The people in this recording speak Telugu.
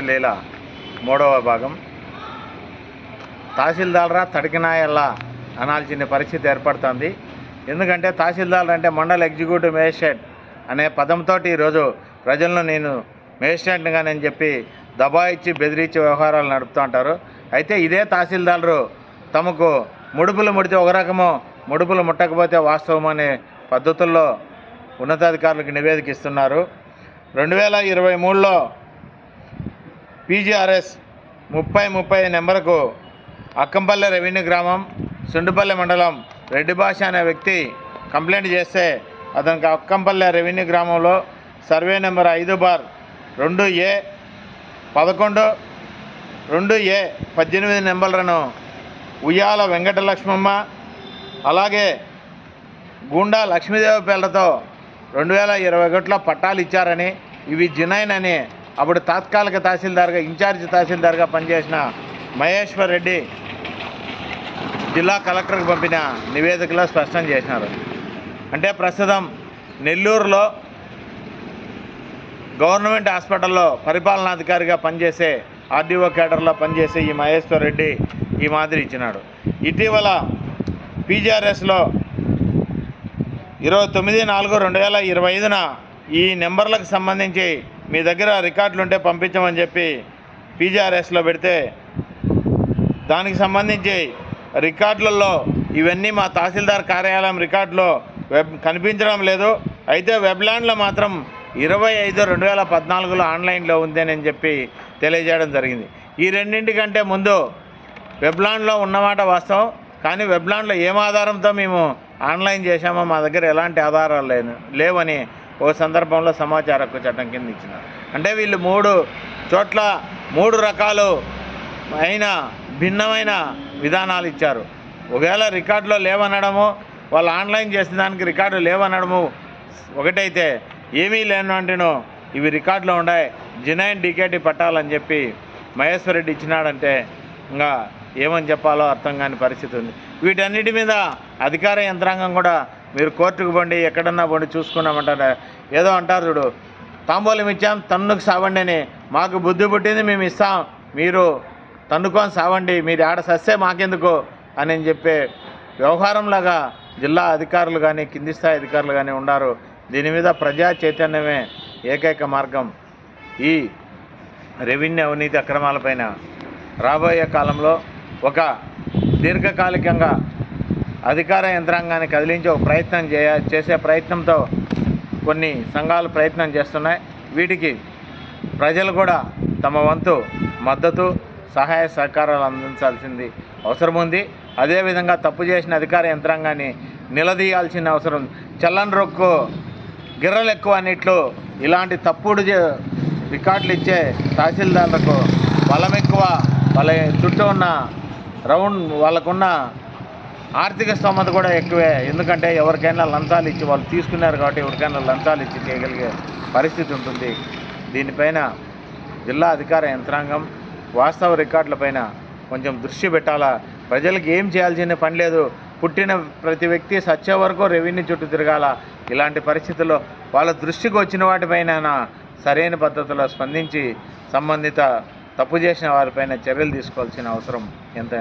లీల. మూడవ భాగం. తహసీల్దార్రా తడికినాయల్లా అనాల్సిన పరిస్థితి ఏర్పడుతుంది. ఎందుకంటే తహసీల్దార్ అంటే మండల ఎగ్జిక్యూటివ్ మేజిస్ట్రేట్ అనే పదంతో ఈరోజు ప్రజలను నేను మేజిస్ట్రేట్గా నేను చెప్పి దబాయిచ్చి బెదిరించి వ్యవహారాలు నడుపుతూ ఉంటారు. అయితే ఇదే తహసీల్దారు తమకు ముడుపులు ముడితే ఒక రకము ముడుపులు ముట్టకపోతే వాస్తవం అనే పద్ధతుల్లో ఉన్నతాధికారులకు నివేదిక ఇస్తున్నారు. రెండు వేల ఇరవై మూడులో పీజీఆర్ఎస్ ముప్పై ముప్పై నెంబర్కు అక్కంపల్లె రెవెన్యూ గ్రామం సుండుపల్లె మండలం రెడ్డి భాష అనే వ్యక్తి కంప్లైంట్ చేస్తే అతనికి అక్కంపల్లె రెవెన్యూ గ్రామంలో సర్వే నెంబర్ ఐదు బార్ రెండు ఏ పదకొండు రెండు ఏ పద్దెనిమిది నెంబర్లను ఉయ్యాల వెంకటలక్ష్మమ్మ అలాగే గుండా లక్ష్మీదేవి పేర్లతో రెండు వేల ఇరవై ఒకటిలో పట్టాలు ఇచ్చారని ఇవి జినైన్ అని అప్పుడు తాత్కాలిక తహసీల్దార్గా ఇన్ఛార్జ్ తహసీల్దార్గా పనిచేసిన మహేశ్వర్ రెడ్డి జిల్లా కలెక్టర్కి పంపిన నివేదికలో స్పష్టం చేసినారు. అంటే ప్రస్తుతం నెల్లూరులో గవర్నమెంట్ హాస్పిటల్లో పరిపాలనాధికారిగా పనిచేసే ఆర్డీఓ కేడర్లో పనిచేసే ఈ మహేశ్వర్ రెడ్డి ఈ మాదిరి ఇచ్చినాడు. ఇటీవల పీజీఆర్ఎస్లో ఇరవై తొమ్మిది నాలుగు రెండు వేల ఇరవై ఐదున ఈ నెంబర్లకు సంబంధించి మీ దగ్గర రికార్డులు ఉంటే పంపించమని చెప్పి పీజీఆర్ఎస్లో పెడితే దానికి సంబంధించి రికార్డులలో ఇవన్నీ మా తహసీల్దార్ కార్యాలయం రికార్డులో వెబ్ కనిపించడం లేదు. అయితే వెబ్లాండ్లో మాత్రం ఇరవై ఐదు రెండు వేల పద్నాలుగులో ఆన్లైన్లో ఉందేనని చెప్పి తెలియజేయడం జరిగింది. ఈ రెండింటికంటే ముందు వెబ్లాండ్లో ఉన్నమాట వాస్తవం. కానీ వెబ్లాండ్లో ఏం ఆధారంతో మేము ఆన్లైన్ చేశామో మా దగ్గర ఎలాంటి ఆధారాలు లేను లేవని ఓ సందర్భంలో సమాచార హక్కు చట్టం కింద ఇచ్చినారు అంటే వీళ్ళు మూడు చోట్ల మూడు రకాలు అయిన భిన్నమైన విధానాలు ఇచ్చారు. ఒకవేళ రికార్డులో లేవనడము వాళ్ళు ఆన్లైన్ చేసిన దానికి రికార్డు లేవనడము ఒకటైతే ఏమీ లేనంటేనో ఇవి రికార్డులో ఉన్నాయి జినైన్ డీకేటీ పట్టాలని చెప్పి మహేశ్వర్ రెడ్డి ఇచ్చినాడంటే ఇంకా ఏమని చెప్పాలో అర్థం కాని పరిస్థితి ఉంది. వీటన్నిటి మీద అధికార యంత్రాంగం కూడా మీరు కోర్టుకు బండి ఎక్కడన్నా బండి చూసుకున్నామంటారు. ఏదో అంటారు చూడు తాంబూలం ఇచ్చాం తన్నుకు సావండి అని. మాకు బుద్ధి పుట్టింది మేము ఇస్తాం. మీరు తన్నుకొని సావండి మీరు ఆడ సస్తే మాకెందుకు అని చెప్పే వ్యవహారంలాగా జిల్లా అధికారులు కానీ కింది స్థాయి అధికారులు కానీ ఉన్నారు దీని మీద ప్రజా చైతన్యమే ఏకైక మార్గం. ఈ రెవెన్యూ అవినీతి అక్రమాలపైన రాబోయే కాలంలో ఒక దీర్ఘకాలికంగా అధికార యంత్రాంగాన్ని కదిలించే ఒక ప్రయత్నం చేయ చేసే ప్రయత్నంతో కొన్ని సంఘాలు ప్రయత్నం చేస్తున్నాయి. వీటికి ప్రజలు కూడా తమ వంతు మద్దతు సహాయ సహకారాలు అందించాల్సింది అవసరం ఉంది. అదేవిధంగా తప్పు చేసిన అధికార యంత్రాంగాన్ని నిలదీయాల్సిన అవసరం చల్లని రొక్కు గిర్రలు ఎక్కువ అన్నిట్లు ఇలాంటి తప్పుడు రికార్డులు ఇచ్చే తహసీల్దార్లకు బలం ఎక్కువ వాళ్ళ చుట్టూ ఉన్న రౌండ్ వాళ్ళకున్న ఆర్థిక స్తోమత కూడా ఎక్కువే. ఎందుకంటే ఎవరికైనా లంచాలు ఇచ్చి వాళ్ళు తీసుకున్నారు కాబట్టి ఎవరికైనా లంచాలు ఇచ్చి చేయగలిగే పరిస్థితి ఉంటుంది. దీనిపైన జిల్లా అధికార యంత్రాంగం వాస్తవ రికార్డులపైన కొంచెం దృష్టి పెట్టాలా? ప్రజలకు ఏం చేయాల్సిన పని లేదు. పుట్టిన ప్రతి వ్యక్తి సచ్చే వరకు రెవెన్యూ చుట్టూ తిరగాల? ఇలాంటి పరిస్థితుల్లో వాళ్ళ దృష్టికి వచ్చిన వాటిపైన సరైన పద్ధతిలో స్పందించి సంబంధిత తప్పు చేసిన వారిపైన చర్యలు తీసుకోవాల్సిన అవసరం ఎంత